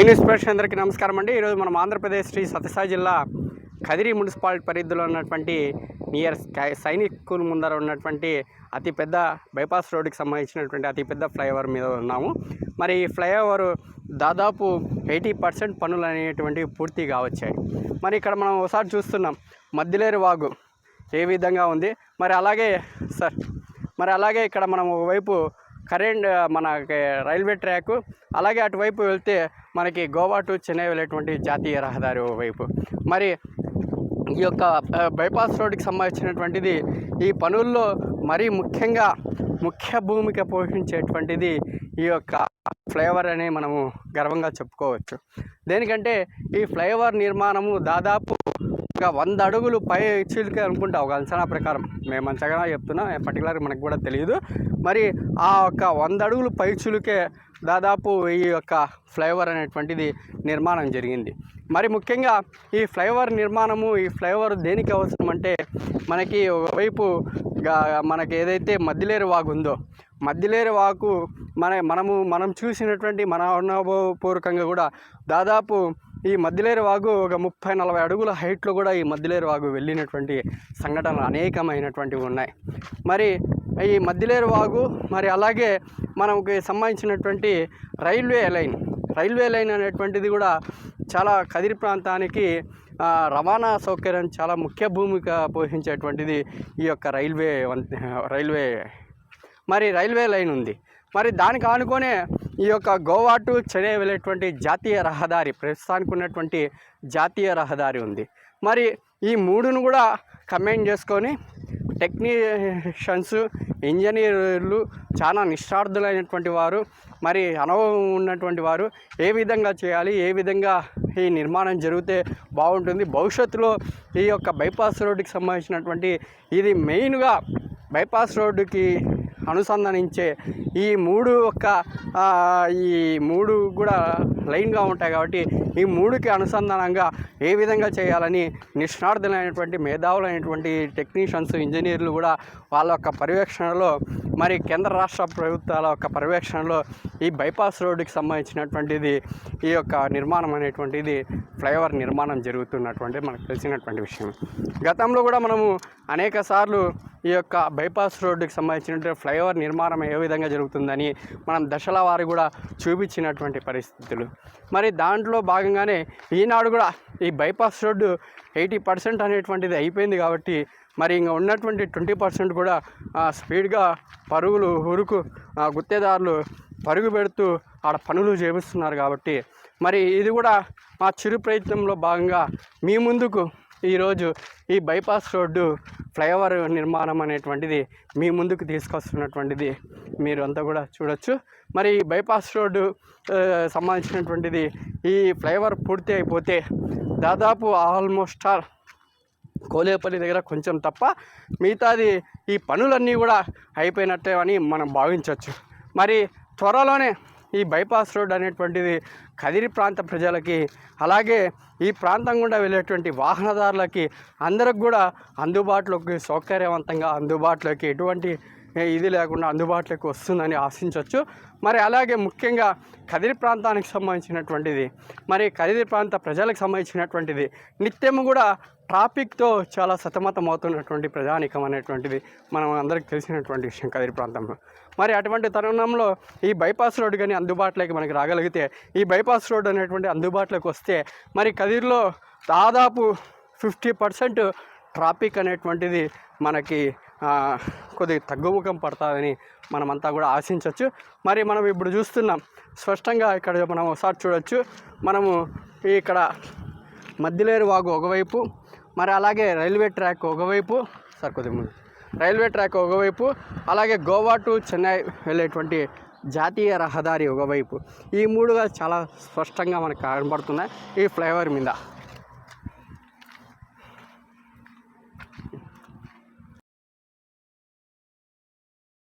Inspiration అందరికీ నమస్కారం అండి. ఈరోజు మనం ఆంధ్రప్రదేశ్ శ్రీ సత్యసాయి జిల్లా కదిరి మున్సిపాలిటీ పరిధిలో ఉన్నటువంటి నియర్ స్కై సైనిక్ స్కూల్ ముందర ఉన్నటువంటి అతిపెద్ద బైపాస్ రోడ్డుకి సంబంధించినటువంటి అతిపెద్ద ఫ్లైఓవర్ మీద ఉన్నాము. మరి ఈ ఫ్లైఓవర్ దాదాపు ఎయిటీ పర్సెంట్ పనులు అనేటువంటివి పూర్తిగా వచ్చాయి మరి ఇక్కడ మనం ఒకసారి చూస్తున్నాం మద్దిలేరు వాగు ఏ విధంగా ఉంది? మరి అలాగే సార్ మరి అలాగే ఇక్కడ మనం ఒకవైపు కరెంట్ మనకి రైల్వే ట్రాక్ అలాగే అటువైపు వెళ్తే మనకి గోవా టు చెన్నై వెళ్ళేటువంటి జాతీయ రహదారి వైపు మరి ఈ యొక్క బైపాస్ రోడ్డుకి సంబంధించినటువంటిది ఈ పనుల్లో మరీ ముఖ్యంగా ముఖ్య భూమిక పోషించేటువంటిది ఈ యొక్క ఫ్లైఓవర్ అని మనము గర్వంగా చెప్పుకోవచ్చు. దేనికంటే ఈ ఫ్లైఓవర్ నిర్మాణము దాదాపు ఒక వంద అడుగులు పై చీలిక అనుకుంటా ఒక అంచనా ప్రకారం. మేము అంచనా చెప్తున్నా పర్టికులర్ మనకు కూడా తెలియదు మరి ఆ యొక్క వంద అడుగులు పైచులకే దాదాపు ఈ యొక్క ఫ్లైఓవర్ అనేటువంటిది నిర్మాణం జరిగింది. మరి ముఖ్యంగా ఈ ఫ్లైఓవర్ నిర్మాణము ఈ ఫ్లైఓవర్ దేనికి అవసరం అంటే మనకి ఒకవైపు గా- మనకి ఏదైతే మద్దిలేరు వాగు ఉందో మద్దిలేరు వాకు మన మనము మనం చూసినటువంటి మన అనుభవపూర్వకంగా కూడా దాదాపు ఈ మద్దిలేరు వాగు ఒక ముప్పై నలభై అడుగుల హైట్లో కూడా ఈ మద్దిలేరు వాగు వెళ్ళినటువంటి సంఘటనలు అనేకమైనటువంటివి ఉన్నాయి. మరి ఈ మధ్యలేరు వాగు మరి అలాగే మనకి సంబంధించినటువంటి రైల్వే లైన్ రైల్వే లైన్ అనేటువంటిది కూడా చాలా కదిరి ప్రాంతానికి రవాణా సౌకర్యం చాలా ముఖ్య భూమిక పోషించేటువంటిది ఈ యొక్క రైల్వే రైల్వే మరి రైల్వే లైన్ ఉంది. మరి దానికి ఆనుకొనే ఈ యొక్క గోవా టు చెన్నై వెళ్ళేటువంటి జాతీయ రహదారి ప్రస్తుతానికి ఉన్నటువంటి జాతీయ రహదారి ఉంది. మరి ఈ మూడును కూడా కంబైన్ చేసుకొని టెక్నీషియన్స్ ఇంజనీర్లు చాలా నిశ్చార్థులైనటువంటి వారు మరి అనుభవం ఉన్నటువంటి వారు ఏ విధంగా చేయాలి ఏ విధంగా ఈ నిర్మాణం జరిగితే బాగుంటుంది భవిష్యత్తులో ఈ యొక్క బైపాస్ రోడ్డుకి సంబంధించినటువంటి ఇది మెయిన్గా బైపాస్ రోడ్డుకి అనుసంధానించే ఈ మూడు ఒక్క ఈ మూడు కూడా లైన్గా ఉంటాయి కాబట్టి ఈ మూడుకి అనుసంధానంగా ఏ విధంగా చేయాలని నిష్ణార్థులైనటువంటి మేధావులైనటువంటి టెక్నీషియన్స్ ఇంజనీర్లు కూడా వాళ్ళ యొక్క పర్యవేక్షణలో మరి కేంద్ర రాష్ట్ర ప్రభుత్వాల యొక్క పర్యవేక్షణలో ఈ బైపాస్ రోడ్డుకి సంబంధించినటువంటిది ఈ యొక్క నిర్మాణం అనేటువంటిది ఫ్లైఓవర్ నిర్మాణం జరుగుతున్నటువంటి మనకు తెలిసినటువంటి విషయం. గతంలో కూడా మనము అనేక సార్లు ఈ యొక్క బైపాస్ రోడ్డుకి సంబంధించినటువంటి ఫ్లైఓవర్ నిర్మాణం ఏ విధంగా జరుగుతుందని మనం దశల వారి కూడా చూపించినటువంటి పరిస్థితులు. మరి దాంట్లో భాగంగానే ఈనాడు కూడా ఈ బైపాస్ రోడ్డు ఎయిటీ పర్సెంట్ అనేటువంటిది అయిపోయింది కాబట్టి మరి ఇంకా ఉన్నటువంటి ట్వంటీ పర్సెంట్ కూడా స్పీడ్గా పరుగులు ఉరుకు గుత్తేదారులు పరుగు పెడుతూ ఆడ పనులు చేపిస్తున్నారు కాబట్టి. మరి ఇది కూడా మా చిరు ప్రయత్నంలో భాగంగా మీ ముందుకు ఈరోజు ఈ బైపాస్ రోడ్డు ఫ్లైఓవర్ నిర్మాణం అనేటువంటిది మీ ముందుకు తీసుకొస్తున్నటువంటిది మీరు అంతా కూడా చూడొచ్చు. మరి ఈ బైపాస్ రోడ్డు సంబంధించినటువంటిది ఈ ఫ్లైఓవర్ పూర్తి అయిపోతే దాదాపు ఆల్మోస్ట్ ఆల్ కోలేపల్లి దగ్గర కొంచెం తప్ప మిగతాది ఈ పనులన్నీ కూడా అయిపోయినట్టే అని మనం భావించవచ్చు మరి త్వరలోనే ఈ బైపాస్ రోడ్ అనేటువంటిది కదిరి ప్రాంత ప్రజలకి అలాగే ఈ ప్రాంతం గుండా వెళ్ళేటువంటి వాహనదారులకి అందరికి కూడా అందుబాటులోకి సౌకర్యవంతంగా అందుబాటులోకి ఎటువంటి ఇది లేకుండా అందుబాటులోకి వస్తుందని ఆశించవచ్చు మరి అలాగే ముఖ్యంగా కదిరి ప్రాంతానికి సంబంధించినటువంటిది మరి కదిరి ప్రాంత ప్రజలకు సంబంధించినటువంటిది నిత్యము కూడా ట్రాఫిక్తో చాలా సతమతం అవుతున్నటువంటి ప్రజానికం అనేటువంటిది మనం అందరికీ తెలిసినటువంటి విషయం కదిరి ప్రాంతంలో. మరి అటువంటి తరుణంలో ఈ బైపాస్ రోడ్డు కానీ అందుబాటులోకి మనకి రాగలిగితే ఈ బైపాస్ రోడ్డు అనేటువంటి అందుబాటులోకి వస్తే మరి కదిరిలో దాదాపు ఫిఫ్టీ పర్సెంట్ ట్రాఫిక్ అనేటువంటిది మనకి కొద్దిగా తగ్గుముఖం పడతాదని మనమంతా కూడా ఆశించవచ్చు మరి మనం ఇప్పుడు చూస్తున్నాం స్పష్టంగా ఇక్కడ మనం ఒకసారి చూడొచ్చు. మనము ఇక్కడ మద్దిలేరు వాగు ఒకవైపు మరి అలాగే రైల్వే ట్రాక్ ఒకవైపు సార్ కొద్దిగా ముందు. రైల్వే ట్రాక్ ఒకవైపు అలాగే గోవా టు చెన్నై వెళ్ళేటువంటి జాతీయ రహదారి ఒకవైపు. ఈ మూడుగా చాలా స్పష్టంగా మనకు కనబడుతున్నాయి. ఈ ఫ్లైఓవర్ మీద.